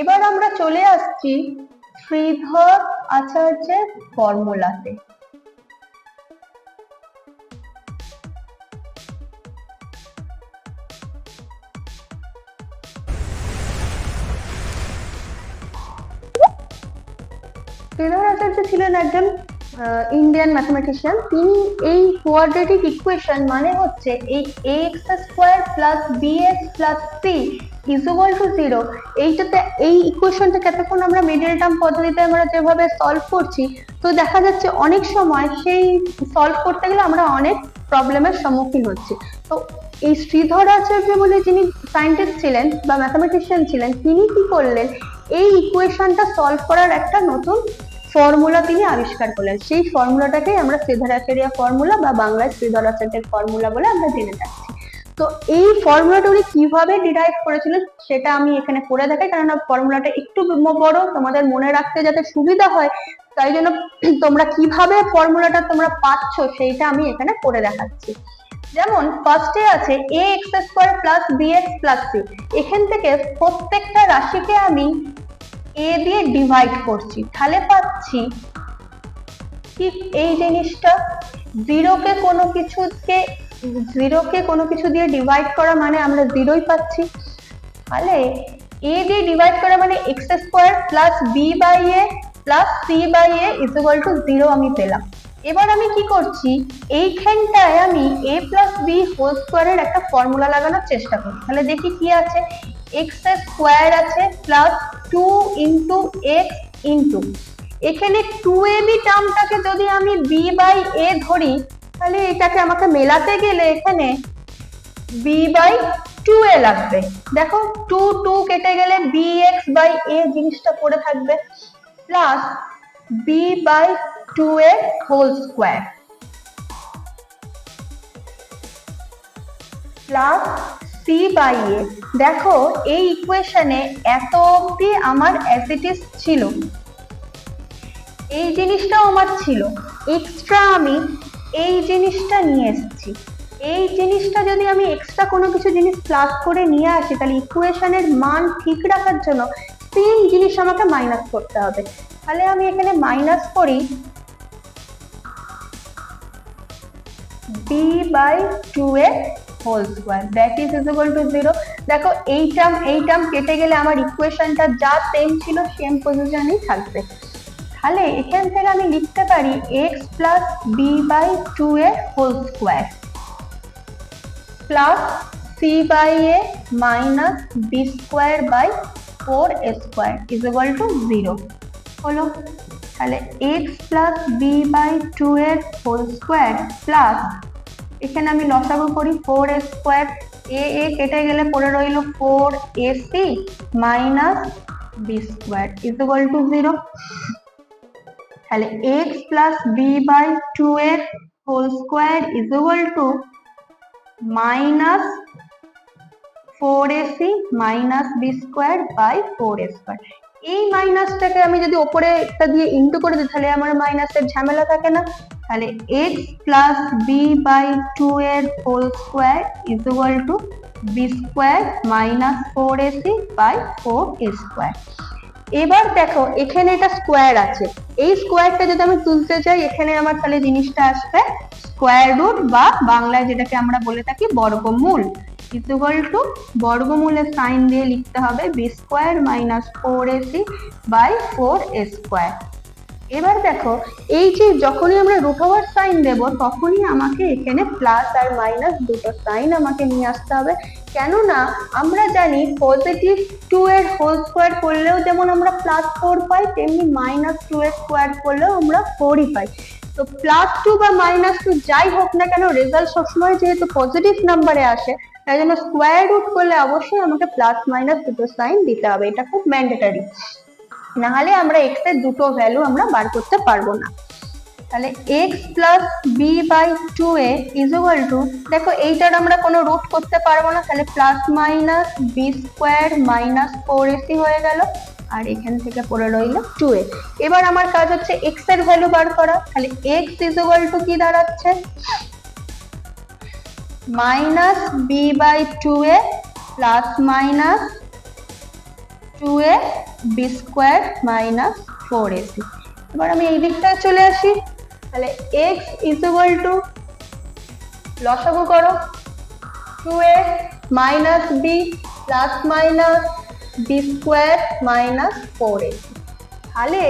এবার আমরা চলে আসছি শ্রীধর আচার্যের ফর্মুলাতে। শ্রীধর আচার্য ছিলেন একজন ইন্ডিয়ান ম্যাথমেটিশিয়ান তিনি এই কোয়াড্রেটিক ইকুয়েশন মানে হচ্ছে এই X square plus B X plus C equal to zero এইটাতে, এই ইকুয়েশনটাকে এতক্ষণ আমরা মিডল টার্ম পদ্ধতিতে আমরা যেভাবে সলভ করছি, তো দেখা যাচ্ছে অনেক সময় সেই সলভ করতে গেলে আমরা অনেক প্রবলেমের সম্মুখীন হচ্ছি। তো এই শ্রীধর আচার্য বলে যিনি সায়েন্টিস্ট ছিলেন বা ম্যাথামেটিশিয়ান ছিলেন, তিনি কি করলেন? এই ইকুয়েশনটা সলভ করার একটা নতুন ফর্মুলা তিনি আবিষ্কার করলেন। সেই ফর্মুলাটাকেই আমরা শ্রীধরাচার্য ফর্মুলা বা বাংলায় শ্রীধর শ্রীধরাচার্যের ফর্মুলা বলে আমরা জেনে যাচ্ছি। তো এই ফর্মুলাটা উনি কীভাবে ডিরাইভ করেছিলেন সেটা আমি এখানে করে দেখাই। কারণ ফর্মুলাটা একটু বড়, তোমাদের মনে রাখতে যাতে সুবিধা হয়, তাই জন্য তোমরা কীভাবে ফর্মুলাটা তোমরা পাচ্ছ সেইটা আমি এখানে করে দেখাচ্ছি। যেমন ফার্স্টে আছে A X square plus B X plus C এখান থেকে প্রত্যেকটা রাশিকে আমি এ দিয়ে ডিভাইড করছি। তাহলে পাচ্ছি ঠিক এই জিনিসটা। জিরোকে কোনো কিছুকে জিরোকে কোনো কিছু দিয়ে ডিভাইড করা মানে আমরা জিরোই পাচ্ছি। তাহলে এ দিয়ে ডিভাইড করা মানে X square plus B by A plus C by A is equal to zero আমি পেলাম। এবার আমি কি করছি? এইখানটায় আমি এ প্লাস বি হোল স্কোয়ারের একটা ফর্মুলা লাগানোর চেষ্টা করি। তাহলে দেখি কি আছে? এক্স স্কোয়ার আছে plus two into X into এখানে টু এ বি টার্মটাকে যদি আমি বি বাই এ ধরি তাহলে এটাকে আমাকে মেলাতে গেলে এখানে বি বাই টু এ লাগবে। দেখো টু টু কেটে গেলে বি এক্স বাই এ জিনিসটা পড়ে থাকবে। Plus B by two A whole square plus C by A দেখো, এই ইকুয়েশনে এত অবধি আমার অ্যাসিটিস ছিল। এই জিনিসটাও আমার ছিল। এক্সট্রা আমি এই জিনিসটা নিয়ে এসেছি। এই জিনিসটা যদি আমি এক্সট্রা কোনো কিছু জিনিস প্লাস করে নিয়ে আসি, তাহলে ইকুয়েশনের মান ঠিক রাখার জন্য সেম জিনিস আমাকে মাইনাস করতে হবে। তাহলে আমি এখানে মাইনাস করি B by two A whole square that is equal to zero দেখো, এই টার্ম এই টার্ম কেটে গেলে আমার ইকুয়েশনটা যা সেম ছিল সেম পজিশনেই থাকবে। তাহলে এখান থেকে আমি লিখতে পারি X plus B by two A whole square plus C by A minus B square by four A square is equal to zero হলো, তাহলে X plus B by two এর হোল স্কোয়ার প্লাস এখানে আমি লসাগু করি four এ square এ এ কেটে গেলে পড়ে রইল four A C minus B square is equal to zero তাহলে X plus B by two এর whole square is equal to minus four AC minus B square by four A square এই মাইনাসটাকে আমি যদি ওপরে একটা দিয়ে ইন্টু করে দিই, তাহলে আমার মাইনাসের ঝামেলা থাকে না। তাহলে X plus B by two এর whole square is equal to B square minus four AC by four A square এবার দেখো, এখানে এটা স্কোয়ার আছে। এই স্কোয়ারটা যদি আমি তুলতে চাই এখানে আমার তাহলে জিনিসটা আসবে স্কোয়ার রুট বা বাংলায় যেটাকে আমরা বলে থাকি বর্গমূল। ইকুয়াল টু বর্গমূলের সাইন দিয়ে লিখতে হবে B square minus four AC by four A square এবার দেখো, এই যে যখনই আমরা রুট ওভার সাইন দেব, তখনই আমাকে এখানে প্লাস আর মাইনাস দুটো সাইন আমাকে নিয়ে আসতে হবে। কেননা আমরা জানি পজিটিভ টু এর হোল স্কোয়ার করলেও যেমন আমরা প্লাস ফোর পাই, তেমনি মাইনাস টু এর স্কোয়ার করলেও আমরা ফোরই পাই। তো প্লাস টু বা মাইনাস টু যাই হোক না কেন রেজাল্ট সবসময় যেহেতু পজিটিভ নাম্বারে আসে, তাই জন্য স্কোয়ার রুট করলে অবশ্যই আমাকে প্লাস মাইনাস দুটো সাইন দিতে হবে, এটা খুব ম্যান্ডেটারি নাহলে আমরা এক্সের দুটো ভ্যালু আমরা বার করতে পারব না। তাহলে X plus B by two A is equal to দেখো এইটার আমরা কোনো রুট করতে পারব না, তাহলে plus minus B square minus four AC হয়ে গেল, আর এখান থেকে পড়ে রইল টু এ এবার আমার কাজ হচ্ছে এক্সের ভ্যালু বার করা, তাহলে এক্স ইজ ইকুয়াল টু কি দাঁড়াচ্ছে? Minus B by two A plus minus two A B square minus four AC এবার আমি এই দিকটায় চলে আসি। তাহলে এক্স ইজ ইকুয়াল টু লসাগু করো। Two A minus B plus minus B square minus four A তাহলে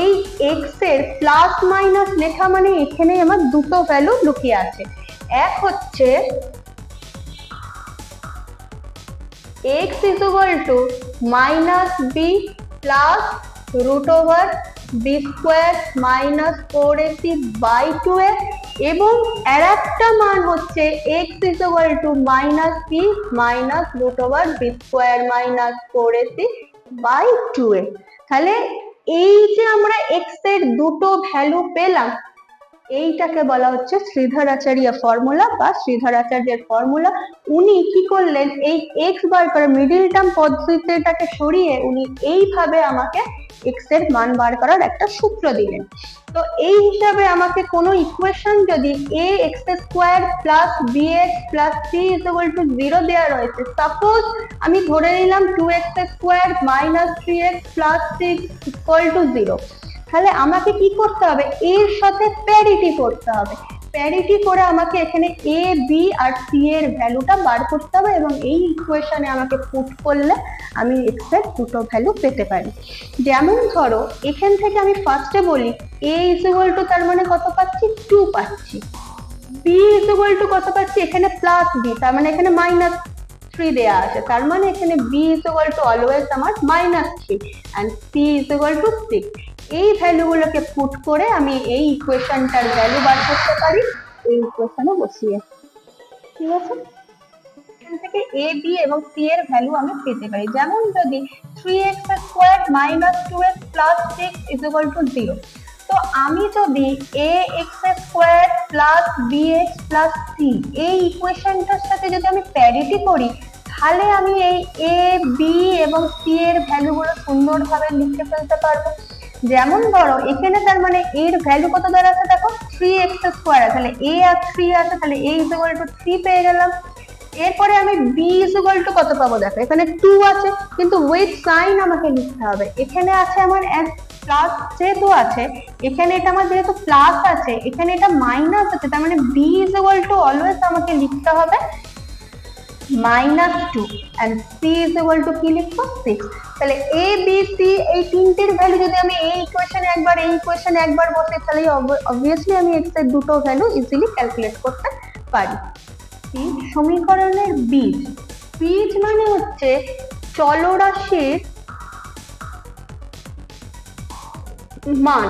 এই এক্সের প্লাস মাইনাস লেখা মানে এখানে আমার দুটো ভ্যালু লুকিয়ে আছে। এক হচ্ছে x is equal to minus b plus root over b square minus 4ac by 2a এবং আর একটা মান হচ্ছে x is equal to minus b minus root over b square minus 4ac by 2a তাহলে এই যে আমরা x এর দুটো ভ্যালু পেলাম এইটাকে বলা হচ্ছে শ্রীধরাচার্য ফর্মুলা বা শ্রীধরাচার্যের ফর্মুলা উনি কি করলেন? এই এক্স বার করে মিডিল টার্ম পদ্ধতিটাকে সরিয়ে উনি এইভাবে আমাকে এক্সের মান বার করার একটা সূত্র দিলেন। তো এই হিসাবে আমাকে কোনো ইকুয়েশন যদি A X square plus B X plus C is to zero দেওয়া রয়েছে সাপোজ আমি ধরে নিলাম two X square minus three X plus six equal to zero তাহলে আমাকে কি করতে হবে? এর সাথে প্যারিটি করতে হবে। প্যারিটি করে আমাকে এখানে এ বি আর সি এর ভ্যালুটা বার করতে হবে এবং এই ইকুয়েশনে আমাকে পুট করলে আমি এক্সের দুটো ভ্যালু পেতে পারি। যেমন ধরো, এখান থেকে আমি ফার্স্টে বলি এ ইজ ইকুয়াল টু তার মানে কত পাচ্ছি? টু পাচ্ছি। বি ইজ ইকুয়াল টু কত পাচ্ছি? এখানে প্লাস বি তার মানে এখানে মাইনাস থ্রি দেওয়া আছে। তার মানে এখানে B is equal to always আমার minus three and C is equal to six এই ভ্যালুগুলোকে পুট করে আমি এই ইকুয়েশনটার ভ্যালু বার করতে পারি। এই ইকুয়েশনে বসিয়ে। ঠিক আছে? এখান থেকে এ বি এবং সি এর ভ্যালু আমি পেতে পারি। যেমন যদি three X square minus two X plus six is equal to zero তো আমি যদি A X square plus B X plus C এই ইকুয়েশনটার সাথে যদি আমি প্যারিটি করি, তাহলে আমি এই এ বি এবং সি এর ভ্যালুগুলো সুন্দরভাবে লিখে ফেলতে পারব। যেমন ধরো, এখানে তার মানে এর ভ্যালু কত দাঁড়াচ্ছে দেখো? থ্রি এক্স স্কোয়ার তাহলে এ আর থ্রি আছে, তাহলে A is equal to three পেয়ে গেলাম। এরপরে আমি বি ইজ ইকুয়াল টু কত পাবো দেখো? এখানে টু আছে, কিন্তু উইথ সাইন আমাকে লিখতে হবে। এখানে আছে আমার প্লাস যেহেতু আছে, এখানে এটা আমার যেহেতু প্লাস আছে, এখানে এটা মাইনাস আছে, তার মানে B is equal to always আমাকে লিখতে হবে minus two and C is equal to কি লিখব? সিক্স তাহলে এ বি সি এই তিনটির ভ্যালু যদি আমি এই ইকুয়েশনে একবার, এই ইকুয়েশনে একবার বসে তাহলে অবভিয়াসলি আমি এক্সের দুটো ভ্যালু ইজিলি ক্যালকুলেট করতে পারি। সমীকরণের বীজ। বীজ মানে হচ্ছে চলরাশির মান।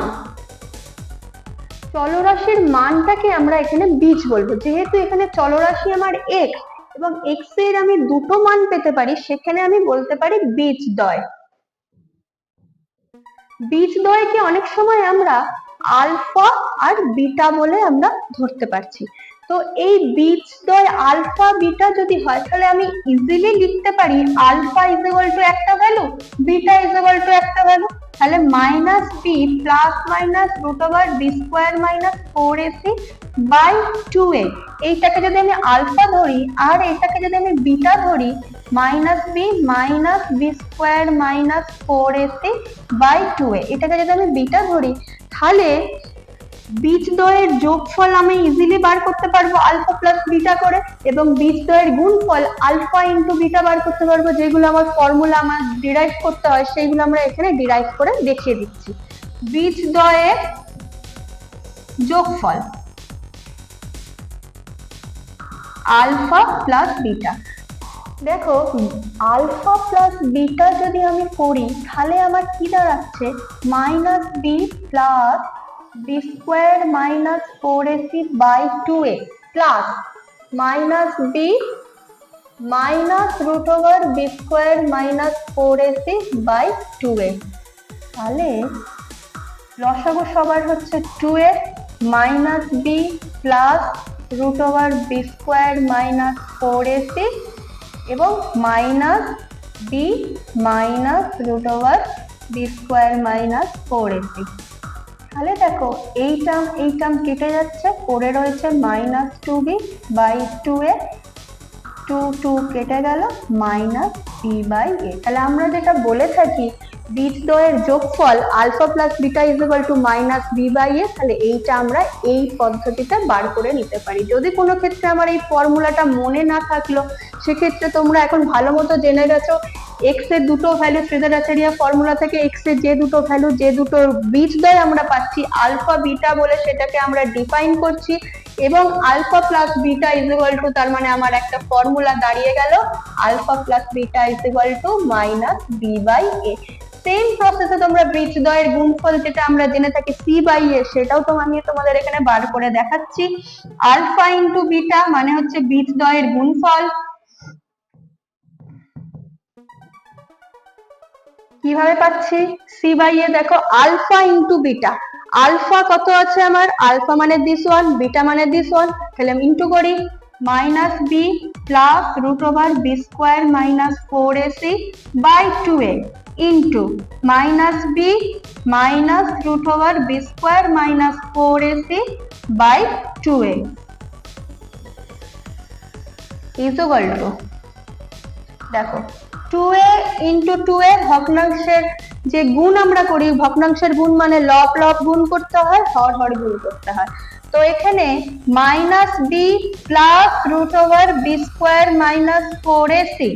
চলরাশির মানটাকে আমরা এখানে বীজ বলব। যেহেতু এখানে চলরাশি আমার এক্স এবং এক্সের আমি দুটো মান পেতে পারি, সেখানে আমি বলতে পারি বীজ দয়। বীজ দয়কে অনেক সময় আমরা আলফা আর বিটা বলে আমরা ধরতে পারছি। তো এই বীজ দয় আলফা বিটা যদি হয়, তাহলে আমি ইজিলি লিখতে পারি আলফা ইজ ইকুয়াল টু একটা value beta is equal to একটা ভ্যালু তাহলে minus B plus minus root over B square minus four AC by two A এইটাকে যদি আমি আলফা ধরি আর এটাকে যদি আমি বিটা ধরি minus B minus B square minus four AC by two A এটাকে যদি আমি বিটা ধরি, তাহলে বীজদ্বয়ের যোগফল আমি ইজিলি বার করতে পারব আলফা প্লাস বিটা করে এবং বীজদ্বয়ের গুণফল আলফা ইন্টু বিটা বার করতে পারব, যেগুলো আমার ফর্মুলা আমার ডিরাইভ করতে হয়, সেইগুলো আমরা এখানে ডিরাইভ করে দেখিয়ে দিচ্ছি। বীজদ্বয়ের যোগফল আলফা প্লাস বিটা দেখো আলফা প্লাস বিটা যদি আমি করি, তাহলে আমার কি দাঁড়াচ্ছে? Minus B plus B square minus four AC by two A plus minus B minus root over B square minus four AC by two A তাহলে লসাগু সবার হচ্ছে two A minus B plus root over B square minus four AC এবং minus B minus root over B square minus four AC তাহলে দেখো, এই term এই term কেটে যাচ্ছে। পড়ে রয়েছে minus two B by two A two two কেটে গেল মাইনাস বি বাই এ তাহলে আমরা যেটা বলে থাকি বীজদ্বয়ের যোগফল alpha plus beta is equal to minus B by A তাহলে এইটা আমরা এই পদ্ধতিতে বার করে নিতে পারি। যদি কোনো ক্ষেত্রে আমার এই ফর্মুলাটা মনে না থাকল, সেক্ষেত্রে তোমরা এখন ভালো মতো জেনে গেছো এক্সের দুটো ভ্যালু ফ্রেজারাচারিয়া ফর্মুলা থেকে এক্সের যে দুটো ভ্যালু যে দুটো বিট বীজদ্বয় আমরা পাচ্ছি আলফা বিটা বলে সেটাকে আমরা ডিফাইন করছি এবং alpha plus beta is equal to তার মানে আমার একটা ফর্মুলা দাঁড়িয়ে গেল alpha plus beta is equal to minus B by A same প্রসেসে তোমরা বীজদ্বয়ের গুণফল যেটা আমরা জেনে থাকি সি বাই এ সেটাও তো আমি তোমাদের এখানে বার করে দেখাচ্ছি। আলফা ইন্টু বিটা মানে হচ্ছে বীজদ্বয়ের গুণফল। কীভাবে পাচ্ছি? সি বাই এ দেখো আলফা ইন্টু বিটা আলফা কত আছে আমার? আলফা মানে দিস ওয়ান বিটা মানে দিস ওয়ান তাহলে আমি ইন্টু করি। Minus B plus root over B square minus four AC by two A into minus B minus root over B square minus four AC by two A is equal to দেখো two A into two A ভগ্নাংশের যে গুণ আমরা করি, ভগ্নাংশের গুণ মানে লব লব গুণ করতে হয়, হর হর গুণ করতে হয়। তো এখানে minus B plus root over B square minus four A C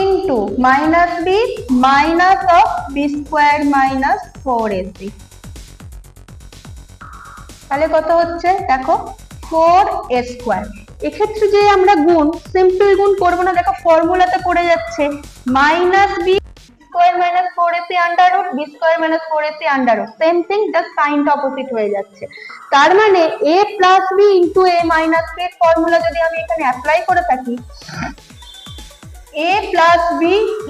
into minus B minus of B square minus four A C তাহলে কত হচ্ছে? দেখো ফোর এ স্কোয়ার এক্ষেত্রে যে আমরা গুণ সিম্পল গুণ করব না, দেখো ফর্মুলাতে পড়ে যাচ্ছে minus B square minus four AC under root B square minus four AC under root same thing just সাইনটা opposite হয়ে যাচ্ছে। তার মানে A plus B into A minus B formula যদি আমি এখানে অ্যাপ্লাই করে থাকি, a plus b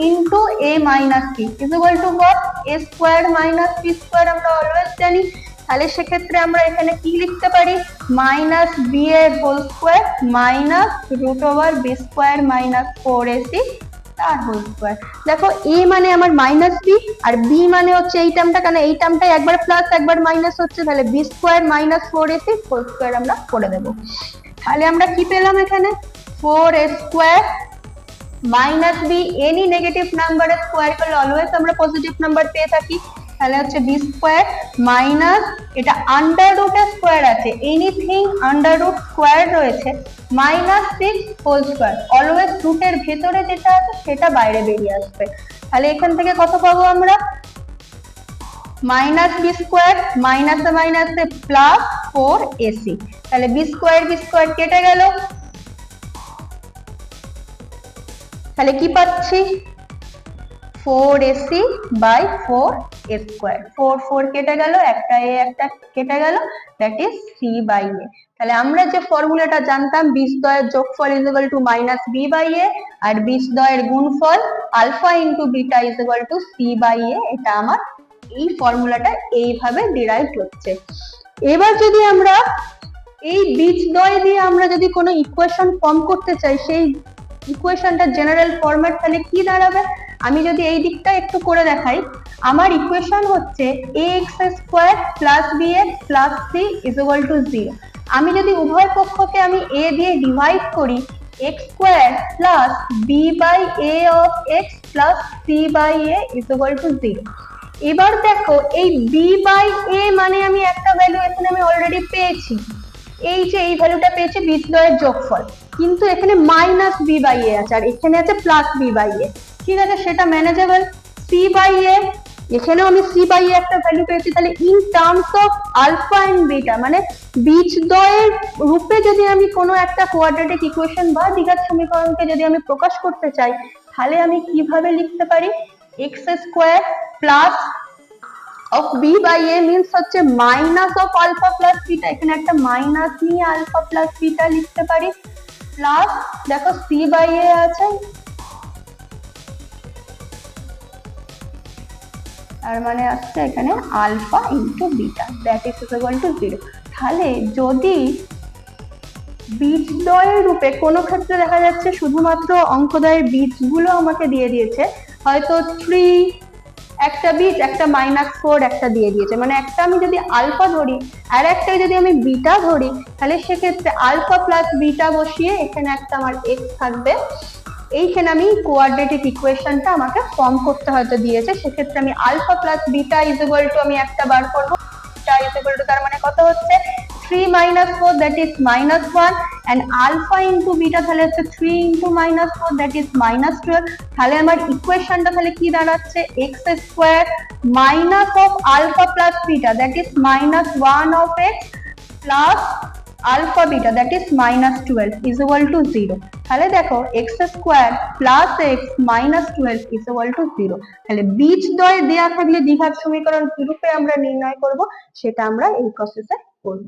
into a minus b, is equal to what? a square minus b square আমরা অলওয়েজ জানি তাহলে সেক্ষেত্রে আমরা এখানে কি লিখতে পারি? মাইনাস বি এর whole square minus root over b square minus four ac তার হোল স্কোয়ার দেখো এ মানে আমার মাইনাস বি আর বি মানে হচ্ছে এই টার্মটা কারণ এই টার্মটা একবার প্লাস একবার মাইনাস হচ্ছে, তাহলে b square minus four ac whole square আমরা করে দেবো। তাহলে আমরা কি পেলাম এখানে? Four a square minus b any negative নাম্বারের স্কোয়ার করলে অলওয়েজ আমরা পজিটিভ নাম্বার পেয়ে থাকি। তাহলে হচ্ছে বি স্কোয়ার মাইনাস এটা আন্ডার রুটের স্কোয়ার আছে। এনিথিং আন্ডার রুট স্কোয়ার রয়েছে minus six whole square always রুটের ভেতরে যেটা আছে, সেটা বাইরে বেরিয়ে আসবে। তাহলে এখান থেকে কত পাবো আমরা? মাইনাস বি স্কোয়ার মাইনাসে মাইনাসে প্লাস ফোর এসি তাহলে বি স্কোয়ার বি স্কোয়ার কেটে গেল। তাহলে কি পাচ্ছি? Four ac by four a square. Four four কেটে গেল, একটা এ, একটা কেটে গেল that is c by a তাহলে আমরা যে ফর্মুলাটা জানতাম, বিশ দয়ের যোগফল is equal to minus b by a আর বিশ দয়ের গুণফল alpha into beta is equal to c by a এটা আমার এই ফর্মুলাটা এইভাবে ডিরাইভ হচ্ছে। এবার যদি আমরা এই বীজদ্বয় দিয়ে আমরা যদি কোনো ইকুয়েশন ফর্ম করতে চাই, সেই ইকুয়েশনটা জেনারেল ফরম্যাট তাহলে কি দাঁড়াবে? আমি যদি এই দিকটা একটু করে দেখাই, আমার ইকুয়েশন হচ্ছে a x square plus b x plus c is equal to zero আমি যদি উভয় পক্ষকে আমি এ দিয়ে ডিভাইড করি x square plus b by a of x plus c by a is equal to zero এবার দেখো, এই বি বাই এ মানে আমি একটা ভ্যালু এখানে আমি অলরেডি পেয়েছি। এই যে এই ভ্যালুটা পেয়েছে বীজদ্বয়ের যোগফল। কিন্তু এখানে মাইনাস বি বাই এ আছে, আর এখানে আছে প্লাস বি বাই এ ঠিক আছে, সেটা ম্যানেজেবল সি বাই এ এখানেও আমি সি বাই একটা ভ্যালু পেয়েছি, তাহলে in terms of alpha and beta মানে বীজদ্বয়ের রূপে যদি আমি কোনো একটা কোয়াড্রেটিক ইকুয়েশন বা দ্বিঘাত সমীকরণকে যদি আমি প্রকাশ করতে চাই, তাহলে আমি কীভাবে লিখতে পারি? X square plus of b by a means হচ্ছে minus of alpha plus beta এখানে একটা মাইনাস নিয়ে আলফা প্লাস বিটা লিখতে পারি। প্লাস দেখো সি বাই এ আছে। তার মানে আসছে এখানে alpha into beta that is equal to zero তাহলে যদি বীজদ্বয়ের রূপে কোনো ক্ষেত্রে দেখা যাচ্ছে শুধুমাত্র অঙ্কদয়ের বীজগুলো আমাকে দিয়ে দিয়েছে, হয়তো থ্রি একটা বীজ একটা মাইনাস ফোর একটা দিয়ে দিয়েছে। মানে একটা আমি যদি আলফা ধরি আর একটা যদি আমি বিটা ধরি, তাহলে সেক্ষেত্রে আলফা প্লাস বিটা বসিয়ে এখানে একটা আমার এক্স থাকবে। এইখানে আমি কোয়াড্রেটিক ইকুয়েশনটা আমাকে ফর্ম করতে হয়তো দিয়েছে। সেক্ষেত্রে আমি alpha plus beta is to আমি একটা বার করব। বিটা ইজ টু তার মানে কত হচ্ছে? Three minus four that is minus one and alpha into beta তাহলে হচ্ছে three into minus four that is minus twelve তাহলে আমার ইকুয়েশনটা তাহলে কি দাঁড়াচ্ছে? X square minus of alpha plus beta that is minus one of x plus alpha beta that is minus twelve is equal to zero তাহলে দেখো x square plus x minus twelve is equal to zero তাহলে বীজ দয় দেয়া থাকলে দ্বিঘাত সমীকরণ কি রূপে আমরা নির্ণয় করব? সেটা আমরা এই প্রসেসে করব।